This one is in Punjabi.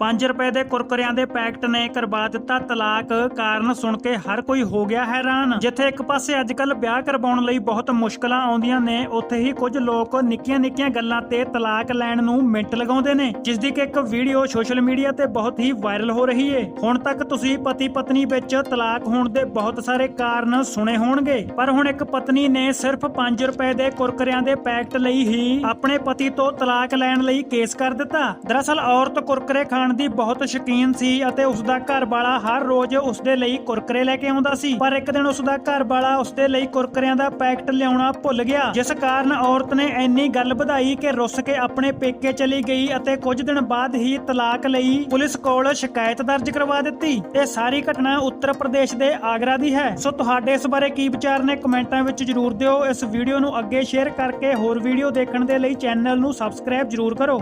5 ਰੁਪਏ ਦੇ ਕੁਰਕਰਿਆਂ ਦੇ ਪੈਕਟ ਨੇ ਕਰਵਾ ਦਿੱਤਾ ਤਲਾਕ। ਕਾਰਨ ਸੁਣ ਕੇ ਹਰ ਕੋਈ ਹੋ ਗਿਆ ਹੈਰਾਨ। ਜਿੱਥੇ ਇੱਕ ਪਾਸੇ ਅੱਜਕੱਲ ਵਿਆਹ ਕਰਵਾਉਣ ਲਈ ਬਹੁਤ ਮੁਸ਼ਕਲਾਂ ਆਉਂਦੀਆਂ ਨੇ, ਉੱਥੇ ਹੀ ਕੁਝ ਲੋਕ ਨਿੱਕੀਆਂ-ਨਿੱਕੀਆਂ ਗੱਲਾਂ ਤੇ ਤਲਾਕ ਲੈਣ ਨੂੰ ਮਿੰਟ ਲਗਾਉਂਦੇ ਨੇ ਜਿਸ ਦੀ ਕਿ ਇੱਕ ਵੀਡੀਓ ਸੋਸ਼ਲ ਮੀਡੀਆ ਤੇ ਬਹੁਤ ਹੀ ਵਾਇਰਲ ਹੋ ਰਹੀ ਏ। ਹੁਣ ਤੱਕ ਤੁਸੀਂ ਪਤੀ ਪਤਨੀ ਵਿੱਚ ਤਲਾਕ ਹੋਣ ਦੇ ਬਹੁਤ ਸਾਰੇ ਕਾਰਨ ਸੁਣੇ ਹੋਣਗੇ, ਪਰ ਹੁਣ ਇੱਕ ਪਤਨੀ ਨੇ ਸਿਰਫ 5 ਰੁਪਏ ਦੇ ਕੁਰਕਰਿਆਂ ਦੇ ਪੈਕਟ ਲਈ ਹੀ ਆਪਣੇ ਪਤੀ ਤੋਂ ਤਲਾਕ ਲੈਣ ਲਈ ਕੇਸ ਕਰ ਦਿੱਤਾ। ਦਰਅਸਲ ਔਰਤ ਕੁਰਕਰੇ ਖਾਣ ਦੀ ਬਹੁਤ ਸ਼ੌਕੀਨ ਸੀ ਅਤੇ ਉਸ ਦਾ ਘਰ ਵਾਲਾ ਹਰ ਰੋਜ਼ ਉਸ ਦੇ ਲਈ ਕੁਰਕਰੇ ਲੈ ਕੇ ਆਉਂਦਾ ਸੀ। ਪਰ ਇੱਕ ਦਿਨ ਉਸ ਦਾ ਘਰ ਵਾਲਾ ਉਸ ਦੇ ਲਈ ਕੁਰਕਰਿਆਂ ਦਾ ਪੈਕਟ ਲਿਆਉਣਾ ਭੁੱਲ ਗਿਆ, ਜਿਸ ਕਾਰਨ ਔਰਤ ਨੇ ਇੰਨੀ ਗੱਲ ਵਧਾਈ ਕਿ ਰੁੱਸ ਕੇ ਆਪਣੇ ਪੇਕੇ ਚਲੀ ਗਈ ਅਤੇ ਕੁਝ ਦਿਨ ਬਾਅਦ ਹੀ ਤਲਾਕ ਲਈ ਪੁਲਿਸ ਕੋਲ ਸ਼ਿਕਾਇਤ ਦਰਜ ਕਰਵਾ ਦਿੱਤੀ। ਇਹ ਸਾਰੀ ਘਟਨਾ ਉੱਤਰ ਪ੍ਰਦੇਸ਼ ਦੇ ਆਗਰਾ ਦੀ ਹੈ। ਸੋ ਤੁਹਾਡੇ ਇਸ ਬਾਰੇ ਕੀ ਵਿਚਾਰ ਨੇ ਕਮੈਂਟਾਂ ਵਿੱਚ ਜਰੂਰ ਦਿਓ। ਇਸ ਵੀਡੀਓ ਨੂੰ ਅੱਗੇ ਸ਼ੇਅਰ ਕਰਕੇ ਹੋਰ ਵੀਡੀਓ ਦੇਖਣ ਦੇ ਲਈ ਚੈਨਲ ਨੂੰ ਸਬਸਕ੍ਰਾਈਬ ਜਰੂਰ ਕਰੋ।